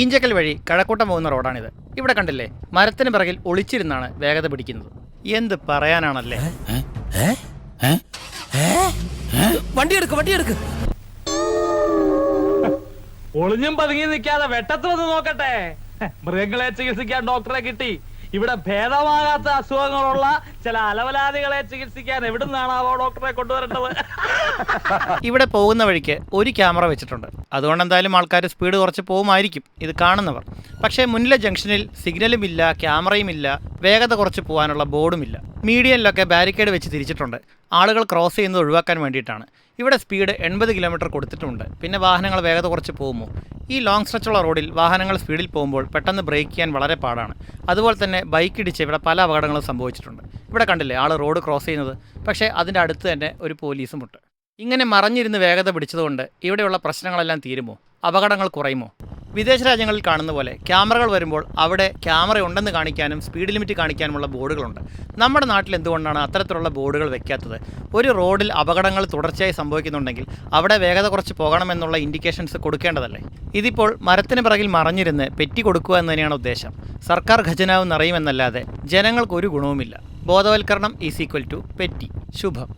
ഈഞ്ചക്കൽ വഴി കഴക്കൂട്ടം പോകുന്ന റോഡാണിത്. ഇവിടെ കണ്ടില്ലേ മരത്തിന് പിറകിൽ ഒളിച്ചിരുന്നാണ് വേഗത പിടിക്കുന്നത്. എന്ത് പറയാനാണല്ലേ? വണ്ടി എടുക്ക് വണ്ടി എടുക്ക്. ഒളിഞ്ഞും പതുങ്ങി നിൽക്കാതെ വെട്ടത്ത് വന്ന് നോക്കട്ടെ മൃഗങ്ങളെ ചികിത്സിക്കാൻ ഡോക്ടറെ കിട്ടി. ഇവിടെ ഭേദമാകാത്ത അസുഖങ്ങളുള്ള ചില അലവലാദികളെ ചികിത്സിക്കാൻ എവിടുന്നാണാവോ ഡോക്ടറെ കൊണ്ടുവരേണ്ടത്? ഇവിടെ പോകുന്ന വഴിക്ക് ഒരു ക്യാമറ വെച്ചിട്ടുണ്ട്. അതുകൊണ്ട് എന്തായാലും ആൾക്കാർ സ്പീഡ് കുറച്ച് പോകുമായിരിക്കും. ഇത് കാണുന്നവർ. പക്ഷേ മുന്നിലെ ജംഗ്ഷനിൽ സിഗ്നലും ഇല്ല ക്യാമറയും ഇല്ല വേഗത കുറച്ച് പോകാനുള്ള ബോർഡും ഇല്ല മീഡിയനിലൊക്കെ ബാരിക്കേഡ് വെച്ച് തിരിച്ചിട്ടുണ്ട്. ആളുകൾ ക്രോസ് ചെയ്യുന്നത് ഒഴിവാക്കാൻ വേണ്ടിയിട്ടാണ്. ഇവിടെ സ്പീഡ് എൺപത് കിലോമീറ്റർ കൊടുത്തിട്ടുണ്ട്. പിന്നെ വാഹനങ്ങൾ വേഗത കുറച്ച് പോകുമോ? ഈ ലോങ് സ്ട്രെച്ചുള്ള റോഡിൽ വാഹനങ്ങൾ സ്പീഡിൽ പോകുമ്പോൾ പെട്ടെന്ന് ബ്രേക്ക് ചെയ്യാൻ വളരെ പാടാണ്. അതുപോലെ തന്നെ ബൈക്ക് ഇടിച്ച് ഇവിടെ പല അപകടങ്ങളും സംഭവിച്ചിട്ടുണ്ട്. ഇവിടെ കണ്ടില്ലേ ആൾ റോഡ് ക്രോസ് ചെയ്യുന്നത്? പക്ഷേ അതിന്റെ അടുത്ത് തന്നെ ഒരു പോലീസും ഉണ്ട് ഇങ്ങനെ മറഞ്ഞിരുന്ന് വേഗത പിടിച്ചതുകൊണ്ട് ഇവിടെയുള്ള പ്രശ്നങ്ങളെല്ലാം തീരുമോ? അപകടങ്ങൾ കുറയുമോ? വിദേശ രാജ്യങ്ങളിൽ കാണുന്ന പോലെ ക്യാമറകൾ വരുമ്പോൾ അവിടെ ക്യാമറ ഉണ്ടെന്ന് കാണിക്കാനും സ്പീഡ് ലിമിറ്റ് കാണിക്കാനുമുള്ള ബോർഡുകളുണ്ട്. നമ്മുടെ നാട്ടിൽ എന്തുകൊണ്ടാണ് അത്തരത്തിലുള്ള ബോർഡുകൾ വെക്കാത്തത്? ഒരു റോഡിൽ അപകടങ്ങൾ തുടർച്ചയായി സംഭവിക്കുന്നുണ്ടെങ്കിൽ അവിടെ വേഗത കുറച്ച് പോകണമെന്നുള്ള ഇൻഡിക്കേഷൻസ് കൊടുക്കേണ്ടതല്ലേ? ഇതിപ്പോൾ മരത്തിന് പിറകിൽ മറഞ്ഞിരുന്ന് പെറ്റി കൊടുക്കുക എന്ന് തന്നെയാണ് ഉദ്ദേശം. സർക്കാർ ഖജനാവ് നിറയുമെന്നല്ലാതെ ജനങ്ങൾക്ക് ഒരു ഗുണവുമില്ല. ബോധവൽക്കരണം is equal to petty. Shubham.